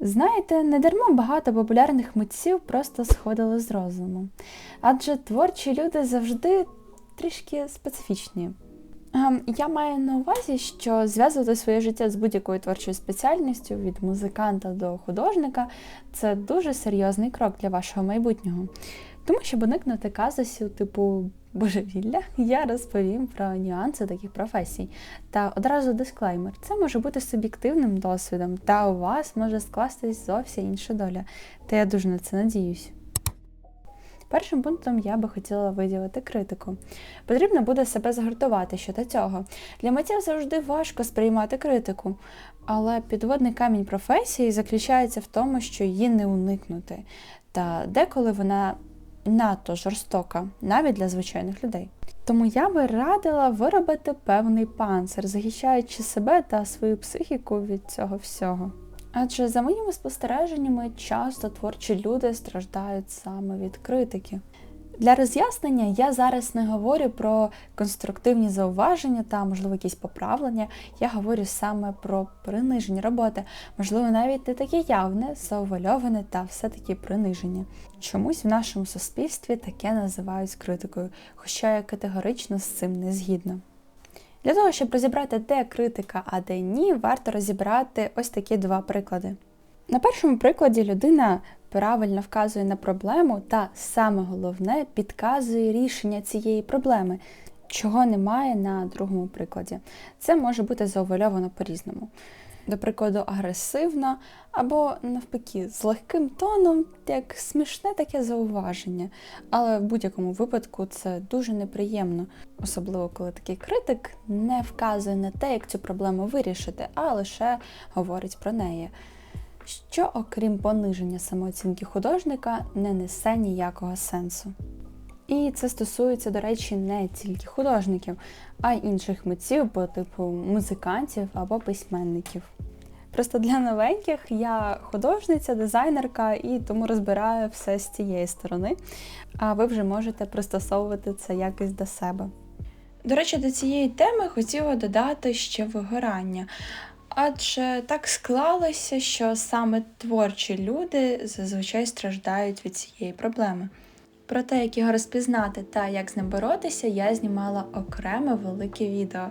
Знаєте, недарма багато популярних митців просто сходили з розуму. Адже творчі люди завжди трішки специфічні. Ем, Я маю на увазі, що зв'язувати своє життя з будь-якою творчою спеціальністю від музиканта до художника це дуже серйозний крок для вашого майбутнього. Тому, щоб уникнути казусів типу божевілля, я розповім про нюанси таких професій. Та одразу дисклеймер: це може бути суб'єктивним досвідом, та у вас може скластись зовсім інша доля. Та я дуже на це надіюсь. Першим пунктом я би хотіла виділити критику. Потрібно буде себе згуртувати щодо цього. Для митців завжди важко сприймати критику, але підводний камінь професії заключається в тому, що її не уникнути. Та деколи вона надто жорстока, навіть для звичайних людей. Тому я би радила виробити певний панцир, захищаючи себе та свою психіку від цього всього. Адже за моїми спостереженнями, часто творчі люди страждають саме від критики. Для роз'яснення я зараз не говорю про конструктивні зауваження та, можливо, якісь поправлення. Я говорю саме про приниження роботи, можливо, навіть не таке явне, заувальоване та все-таки приниження. Чомусь в нашому суспільстві таке називають критикою, хоча я категорично з цим не згідна. Для того, щоб розібрати, де критика, а де ні, варто розібрати ось такі два приклади. На першому прикладі людина правильно вказує на проблему та, саме головне, підказує рішення цієї проблеми, чого немає на другому прикладі. Це може бути заувальовано по-різному. До прикладу, агресивно або, навпаки, з легким тоном, як смішне таке зауваження. Але в будь-якому випадку це дуже неприємно, особливо коли такий критик не вказує на те, як цю проблему вирішити, а лише говорить про неї що, окрім пониження самооцінки художника, не несе ніякого сенсу. І це стосується, до речі, не тільки художників, а й інших митців по типу музикантів або письменників. Просто для новеньких я художниця, дизайнерка і тому розбираю все з цієї сторони, а ви вже можете пристосовувати це якось до себе. До речі, до цієї теми хотіла додати ще вигорання. Адже так склалося, що саме творчі люди зазвичай страждають від цієї проблеми. Про те, як його розпізнати та як з ним боротися, я знімала окреме велике відео.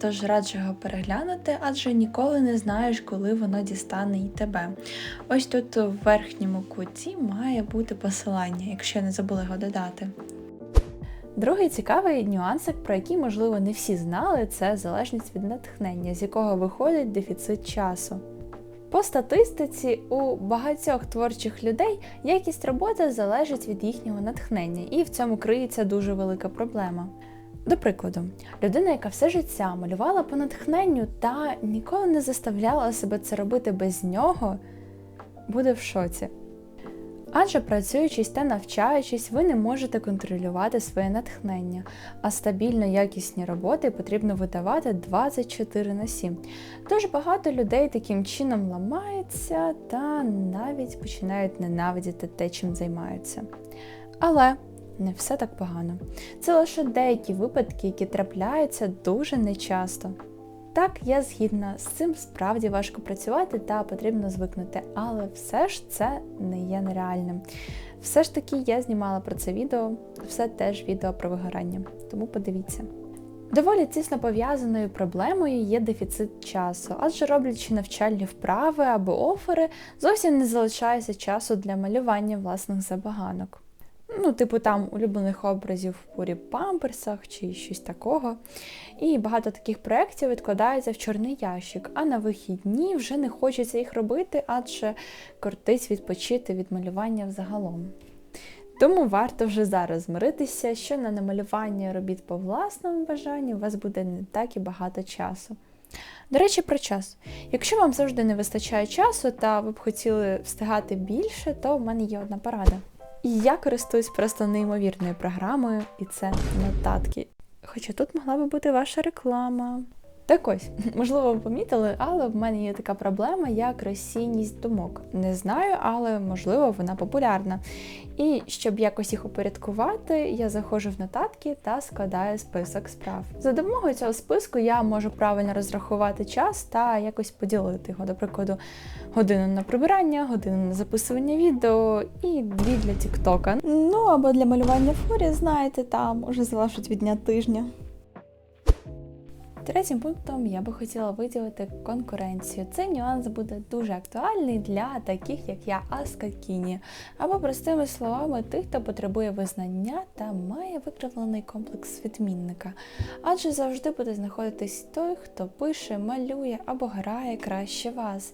Тож раджу його переглянути, адже ніколи не знаєш, коли воно дістане і тебе. Ось тут у верхньому куті має бути посилання, якщо не забули його додати. Другий цікавий нюансик, про який, можливо, не всі знали, це залежність від натхнення, з якого виходить дефіцит часу. По статистиці, у багатьох творчих людей якість роботи залежить від їхнього натхнення, і в цьому криється дуже велика проблема. До прикладу, людина, яка все життя малювала по натхненню та ніколи не заставляла себе це робити без нього, буде в шоці. Адже працюючись та навчаючись, ви не можете контролювати своє натхнення, а стабільно якісні роботи потрібно видавати 24 на 7. Тож багато людей таким чином ламаються та навіть починають ненавидіти те, чим займаються. Але не все так погано. Це лише деякі випадки, які трапляються дуже нечасто. Так, я згідна. З цим справді важко працювати та потрібно звикнути, але все ж це не є нереальним. Все ж таки я знімала про це відео, все теж відео про вигорання, тому подивіться. Доволі тісно пов'язаною проблемою є дефіцит часу, адже роблячи навчальні вправи або офери, зовсім не залишається часу для малювання власних забаганок ну, типу там улюблених образів в пурі памперсах чи щось такого. І багато таких проєктів відкладається в чорний ящик, а на вихідні вже не хочеться їх робити, адже кортить відпочити від малювання взагалом. Тому варто вже зараз змиритися, що на намалювання робіт по власному бажанню у вас буде не так і багато часу. До речі, про час. Якщо вам завжди не вистачає часу та ви б хотіли встигати більше, то в мене є одна порада. Я користуюсь просто неймовірною програмою, і це нотатки. Хоча тут могла би бути ваша реклама. Так ось, можливо, ви помітили, але в мене є така проблема, як розсійність думок. Не знаю, але можливо вона популярна. І щоб якось їх упорядкувати, я заходжу в нотатки та складаю список справ. За допомогою цього списку я можу правильно розрахувати час та якось поділити його, до прикладу, годину на прибирання, годину на записування відео і дві для Тіктока. Ну або для малювання фурі, знаєте, там може залежить від дня тижня. Третім пунктом я би хотіла виділити конкуренцію. Цей нюанс буде дуже актуальний для таких, як я, Аскакіні, або простими словами, тих, хто потребує визнання та має викривлений комплекс відмінника. Адже завжди буде знаходитись той, хто пише, малює або грає краще вас.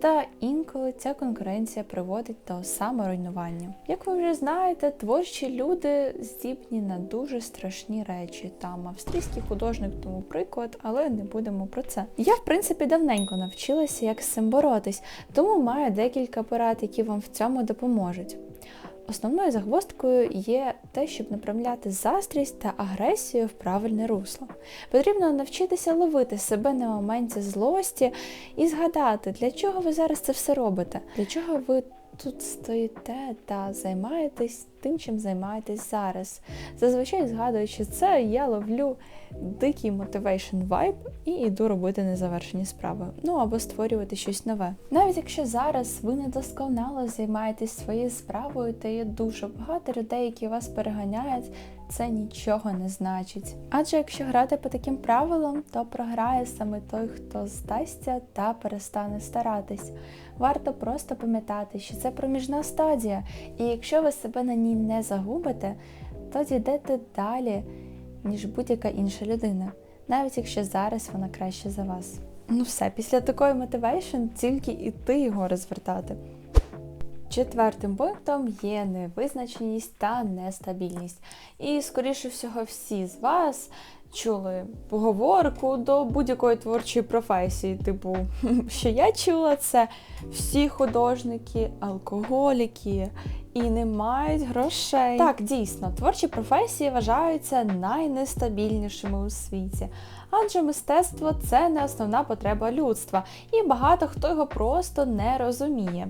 Та інколи ця конкуренція приводить до саморуйнування. Як ви вже знаєте, творчі люди здібні на дуже страшні речі. Там австрійський художник, тому приклад але не будемо про це. Я, в принципі, давненько навчилася, як з цим боротись, тому маю декілька порад, які вам в цьому допоможуть. Основною загвоздкою є те, щоб направляти застрість та агресію в правильне русло. Потрібно навчитися ловити себе на моменті злості і згадати, для чого ви зараз це все робите, для чого ви тут стоїте та займаєтесь тим, чим займаєтесь зараз. Зазвичай, згадуючи це, я ловлю дикий motivation vibe і йду робити незавершені справи. Ну або створювати щось нове. Навіть якщо зараз ви недосконало займаєтесь своєю справою, та є дуже багато людей, які вас переганяють. Це нічого не значить. Адже якщо грати по таким правилам, то програє саме той, хто здасться та перестане старатись. Варто просто пам'ятати, що це проміжна стадія, і якщо ви себе на ній не загубите, то дійдете далі, ніж будь-яка інша людина, навіть якщо зараз вона краще за вас. Ну все, після такої мотивейшн тільки іти його розвертати. Четвертим пунктом є невизначеність та нестабільність. І, скоріше всього, всі з вас чули поговорку до будь-якої творчої професії. Типу, що я чула, це всі художники, алкоголіки і не мають грошей. Так, дійсно, творчі професії вважаються найнестабільнішими у світі. Адже мистецтво це не основна потреба людства, і багато хто його просто не розуміє.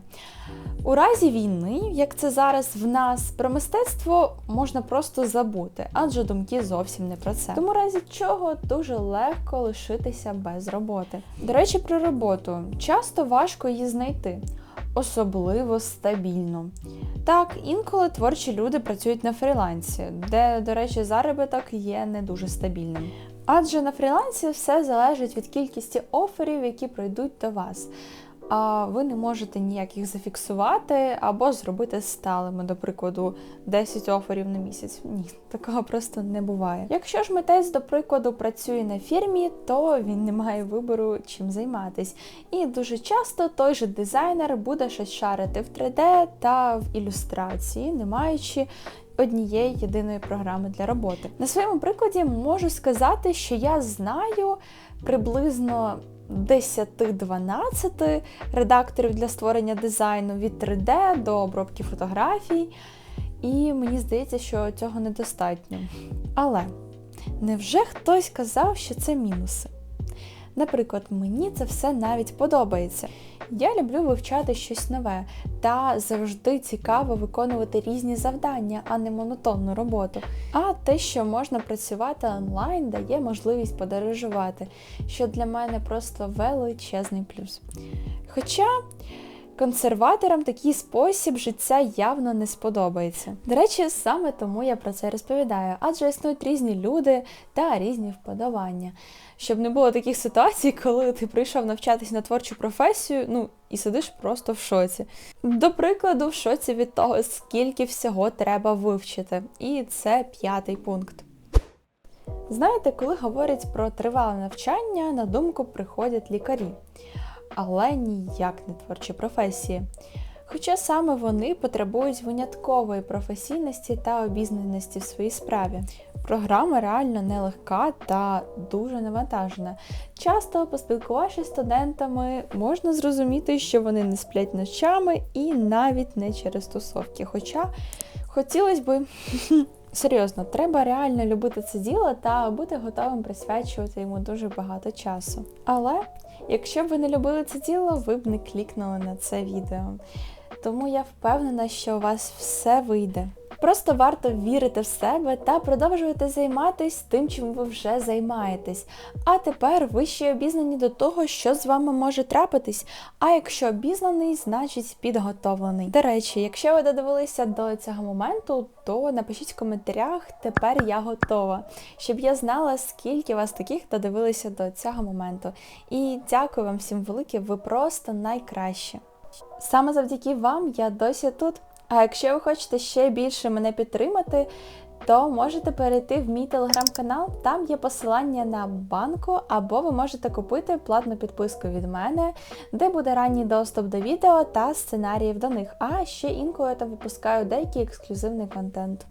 У разі війни, як це зараз в нас, про мистецтво можна просто забути, адже думки зовсім не про це. Тому разі чого дуже легко лишитися без роботи. До речі, про роботу часто важко її знайти. Особливо стабільно. Так, інколи творчі люди працюють на фрілансі, де, до речі, заробіток є не дуже стабільним. Адже на фрілансі все залежить від кількості оферів, які прийдуть до вас ви не можете ніяк їх зафіксувати або зробити сталими, до прикладу, 10 оферів на місяць. Ні, такого просто не буває. Якщо ж митець, до прикладу, працює на фірмі, то він не має вибору чим займатись. І дуже часто той же дизайнер буде щось шарити в 3D та в ілюстрації, не маючи. Однієї єдиної програми для роботи. На своєму прикладі можу сказати, що я знаю приблизно 10-12 редакторів для створення дизайну від 3D до обробки фотографій. І мені здається, що цього недостатньо. Але невже хтось казав, що це мінуси? Наприклад, мені це все навіть подобається. Я люблю вивчати щось нове та завжди цікаво виконувати різні завдання, а не монотонну роботу. А те, що можна працювати онлайн, дає можливість подорожувати, що для мене просто величезний плюс. Хоча Консерваторам такий спосіб життя явно не сподобається. До речі, саме тому я про це розповідаю, адже існують різні люди та різні вподобання. Щоб не було таких ситуацій, коли ти прийшов навчатись на творчу професію, ну і сидиш просто в шоці. До прикладу, в шоці від того, скільки всього треба вивчити. І це п'ятий пункт. Знаєте, коли говорять про тривале навчання, на думку приходять лікарі але ніяк не творчі професії. Хоча саме вони потребують виняткової професійності та обізнаності в своїй справі. Програма реально нелегка та дуже навантажена. Часто, поспілкувавшись з студентами, можна зрозуміти, що вони не сплять ночами і навіть не через тусовки. Хоча хотілося б Серйозно, треба реально любити це діло та бути готовим присвячувати йому дуже багато часу. Але якщо б ви не любили це діло, ви б не клікнули на це відео. Тому я впевнена, що у вас все вийде. Просто варто вірити в себе та продовжувати займатися тим, чим ви вже займаєтесь. А тепер ви ще обізнані до того, що з вами може трапитись. А якщо обізнаний, значить підготовлений. До речі, якщо ви додивилися до цього моменту, то напишіть в коментарях тепер я готова, щоб я знала, скільки вас таких додивилися до цього моменту. І дякую вам всім велике, ви просто найкращі. Саме завдяки вам я досі тут. А якщо ви хочете ще більше мене підтримати, то можете перейти в мій телеграм-канал, там є посилання на банку, або ви можете купити платну підписку від мене, де буде ранній доступ до відео та сценаріїв до них. А ще інколи я там випускаю деякий ексклюзивний контент.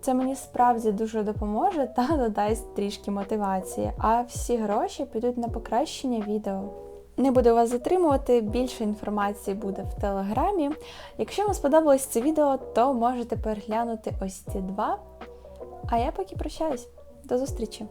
Це мені справді дуже допоможе та додасть трішки мотивації, а всі гроші підуть на покращення відео. Не буду вас затримувати, більше інформації буде в телеграмі. Якщо вам сподобалось це відео, то можете переглянути ось ці два. А я поки прощаюсь. До зустрічі!